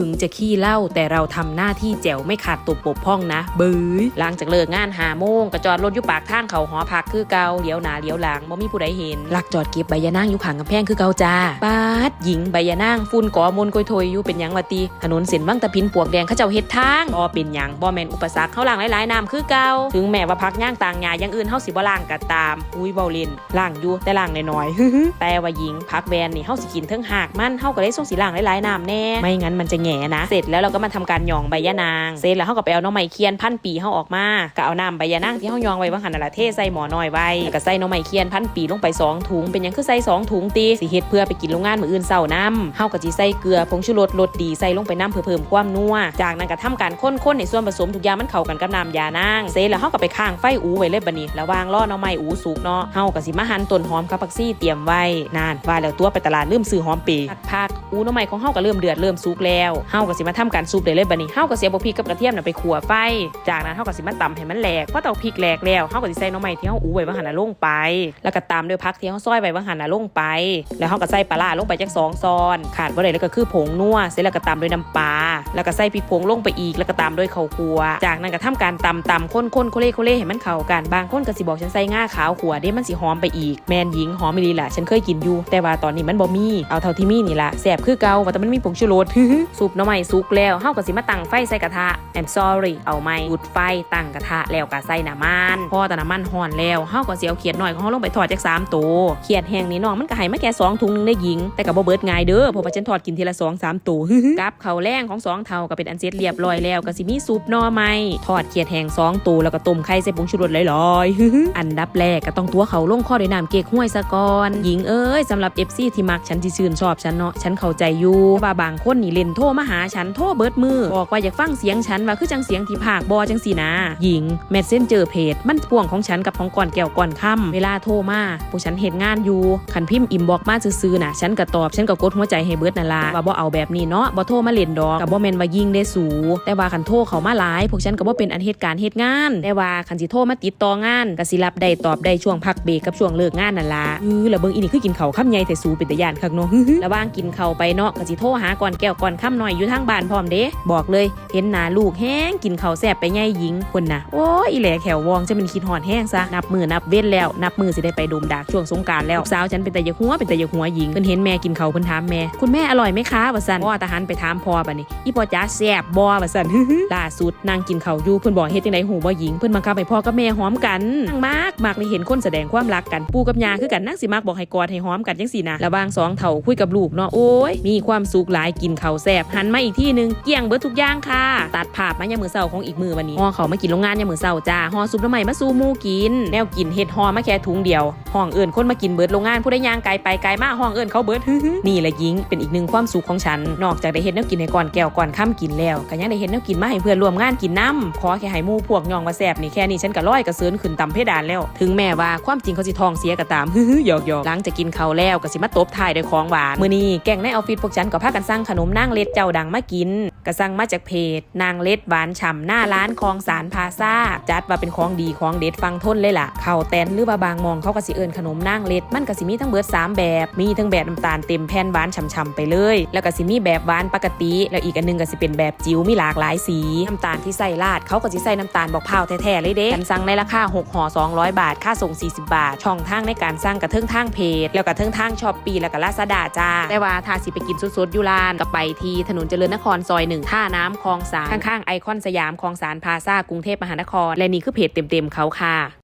ถึงจะขี้เล้าแต่เราทำหน้าที่แจ๋วไม่ขาดตกบกพ่องนะ บื้อหลังจากเลิกงานหาโมงกระจอดรถอยู่ปากทางเขาหอพักคือเกาเลี้ยวหนาเลี้ยวหลังบ่มีผู้ใดเห็นหลักจอดเก็บใบยะนางอยู่ข้างกำแพงคือเกาจ้าปาดหญิงใบยะนางฝุ่นก่อมนกอยโทยอยู่เป็นหยังวะตีถนนเส้นวังตะพินปวกแดงเขาเจ้าเฮ็ดทางบ่เป็นหยังบ่แม่นอุปสรรคเขาล้างหลายๆน้ำคือเกาถึงแม้ว่าพักย่างต่างหญ้าอย่างอื่นเฮาสิบ่ล้างก็ตามอุ้ยเว้าเล่นล้างอยู่แต่ล้างน้อยๆแต่ว่าหญิงพักแวนนี่เฮาสิกินเทั้งหากมันเฮาก็เลยส่งสีล้างหลายๆน้ำแน่ไม่งั้นมันจะแงนะเสร็จแล้วเราก็มาทำการยองใบยะนางเสร็จแล้วเฮาก็ไปเอาน้องไม้เคียนพันปีเฮาออกมาก็เอาน้ำใบยะนางที่เฮายองไว้ว่าหันนั่นละเทใส่หมอน้อยไว้แล้วก็ใส่น้องไม้เคียนพันปีลงไปสองถุงเป็นยังคือใส่สองถุงตีสิเฮ็ดเพื่อไปกินโรงงานมืออื่นเช้าน้ำเฮาก็สิใส่เกลือผงชูรสรสดีใส่ลงไปน้ำเพื่อเพิ่มความนัวจากนั้นก็ทำการค้นๆในส่วนผสมทุกอย่างมันเข้ากันกับน้ำยานางเสร็จแล้วเฮาก็ไปข้างไฟอูไว้เลยบัดนี้ระหว่างรอน้องไม้อูสุกเนาะเฮาก็สิมาหั่นต้นหอมกับผักซี่เตรียมไว้นานว่าแล้วตัวไปตลาดลืมซื้อหอมปีพักอูน้องไม้ของเฮาก็เริ่มเดือดเริ่มสุกแล้วเฮาก็สิมาทำการซุปได้เลยบัดนี้เฮาก็เสียบพริกกับกระเทียมน่ะไปขั่วไฟ จากนั้นเฮาก็สิมาตำให้มันแหลกพอเตาพริกแหลกแล้วเฮาก็สิใส่น้องไม้ที่เฮาอูไว้ว่าหั่นน่ะลงไป แล้วก็ตามด้วยผักที่เฮาซอยไว้ว่าหั่นน่ะลงไป แล้วเฮาก็ใส่ปลาร้าลงไปจักสองซอนขาดบ่ได้แล้วก็คือผงนัวเสร็จแล้วก็ตามด้วยน้ำปลา แล้วก็ใส่พริกผงลงไปอีกแล้วก็ตามด้วยข้าวคั่วจากนั้นก็ทำการตำตำข้นๆโคเล่โคเล่ให้มันเข้ากันบางคนก็สิบอกฉันใส่ง่าขาวขัวเด้มันสิหอมไปอีกแมนหญิงหอมอีลีล่ะฉันเคยกินอยู่ แต่ว่าตอนนี้มันบ่มีเอาเท่าที่มีนี่ล่ะแซ่บคือเก่าว่าแต่มันมีผงชูรสซุปหน่อไม้สุกแล้วเฮาก็สิมาตั้งไฟใส่กระทะ I'm sorry เอาไม้จุดไฟตั้งกระทะแล้วก็ใส่น้ำมันพอแต่น้ำมันร้อนแล้วเฮาก็สิเอาเขียดหน่อยของเฮาลงไปทอดจาก3ตัวเขียดแห้งนี่น้องมันก็ให้มาแค่2ถุงหนึงได้หญิงแต่ก็บ่เบิดง่ายเด้อเพราะว่าฉันทอดกินทีละ2 3ตัวกับข้าวแรงของสองเท่าก็เป็นอันเสร็จเรียบร้อยแล้วก็สิมีซุปหน่อไม้ทอดเขียดแห้งสองตัวแล้วก็ต้มไข่ใส่ผงชูรสลอยๆอันดับแรกก็ต้องตัวเขาลงข้อด้วยน้ำเก๊กห้วยซะก่อนหญิงเอ้ยสำหรับ FC ที่มักฉันที่ชื่นชอบฉันเนาะฉันเข้าใจอยู่ว่าบางคนนี่เล่นโทรมาหาฉันโทรเบิดมือบอกว่าอยากฟังเสียงฉันว่าคือจังเสียงที่ภาคบอจังสีนะหญิงแมสเซนเจอเพจมันพ่วงของฉันกับของก่อนแก้วก่อนค่ำเวลาโทรมาผู้ฉันเห็นงานอยู่ขันพิมพ์อิมบอกมาซื่อๆนะฉันก็ตอบฉันก็กดหัวใจให้เบิดนั่นละว่าบ่เอาแบบนี้เนาะบ่โทรมาเล่นดอกกับบ่แม่นว่ายิงได้สูแต่ว่าคันโทรเขามาหลาย พวกฉันก็บ่เป็นอันเหตุการณ์เหตุงาน แต่ว่าคันสิโทรมาติดต่องานก็สิรับได้ตอบได้ช่วงพักเบรกกับช่วงเลิกงานนั่นล่ะเออแล้วเบิ่งอีนี่คือกินเขาวค่ำใหญ่แต่สูเป็นตาย่านคักเนาะระหว่างกินเขาไปเนาะก็สิโทรหาก่อนแก้วก่อนค่ำหน่อยอยู่ทางบ้านพร้อมเด้บอกเลยเห็นหน้าลูกแห้งกินเขาแซ่บไปใหญ่หญิงคนน่ะโอ้ยอีแหล่แขววองจะเป็นคิดหอนแห้งซะนับมือนับเว้นแล้ว นับมือสิได้ไปดมดากช่วงสงการแล้วสาวฉันเป็นแต่ยหัวเป็นแต่ยหัวหญิงเพิ่นเห็นแม่กินข้าเพิ่นถามแม่คุณแม่อร่อยไหมคะว่าซั่นพ่อทหารไปถามพ่อบัดนี้อีพ่อจ๋าแซ่บบ่ว่าซั่นล่าสุดนางกินเขาอยู่เพิ่อนบอกเฮ็ดจังไดหูบ่หญิงเพิ่อนบังคับให้พ่อกับแม่หอมกันนางมากมากเลยเห็นคนแสดงความรักกันปู่กับย่าคือกันนางสิมักบอกให้กอดให้หอมกันจังซี่นะระหว่างสองเฒ่าคุยกับลูกเนาะโอ้ยมีความสุขหลายกินเขาแซ่บหันมาอีกที่หนึงเกลี้ยงเบิดทุกอย่างค่ะ ตัดภาพมายามมื้อเช้าของอีกมื้อวันนี้ห่อเขามากินโรงงานยามมื้อเช้าจ้าห่อซุปน้ำใหม่มาสู่หมู่กิน แนวกินเฮ็ดห่อมาแค่ถุงเดียวห้องเอิ้นคนมากินเบิดโรงงานผู้ใดย่างไกลไปไกลมาห้องเอิ้นเขาเบิดนี่แหละหญิงเป็นอีกหนึ่งความสุขของฉันนอกจากได้เฮ็ดแนวกินให้ก่อนแก้วก่อนค่ำกินแล้วก็ยังได้เฮ็ดแนวกินมาให้เพื่อนร่วมงานกินน้ำขอแค่ให้หมู่พวกยองว่าแซ่บนี่แค่นี้ฉันก็ร้อยกระเซินขึ้นตำเพดานแล้ว ถึงแม้ว่าความจริงเขาสิทองเสียก็ตามหยอกหยอกหลังจากกินเขาแล้วก็สิมาตบท้ายด้วยของหวานมื้อนี้แก๊งในออฟฟิศพวกฉันก็พากันสั่งขนมนางเล็ดเจ้าดังมากินก็สั่งมาจากเพจ นางเล็ดหวานฉ่ำหน้าร้านคลองสารพาซาจัดว่าเป็นของดีของเด็ดฟังทนเลยล่ะเข้าแตนหรือว่าบางมองเขาก็สิเอิ้นขนมนางเล็ด มันก็สิมีทั้งเบิดสามแบบ มีทั้งแบบน้ำตาลเต็มแผ่นหวานฉ่ำๆไปเลย แล้วก็สิมีแบบหวานปกติแล้วอีกอันหนึงก็สิเป็นแบบจิ๋วมีหลากหลายสีน้ำตาลที่ใส่ราดเขาก็สิใส่น้ำตาลบอกพร้าวแท้ๆเลยเด้กันสั่งในราคา6ห่อ200 บาท ค่าส่ง 40 บาท ช่องทางในการสั่งกระเทิงทางเพจ แล้วก็เทิงทางช้อปปี้แล้วก็ลาซาด้าจ้า แต่ว่าถ้าสิไปกินสดๆอยู่ร้านก็ไปที่ถนนเจริญนครซอยหนึ่งท่าน้ำคลองสารข้างๆไอคอนสยามคลองสารพาซากรุงเทพมหานคร และนี่คือเพจเต็มๆเขาค่ะ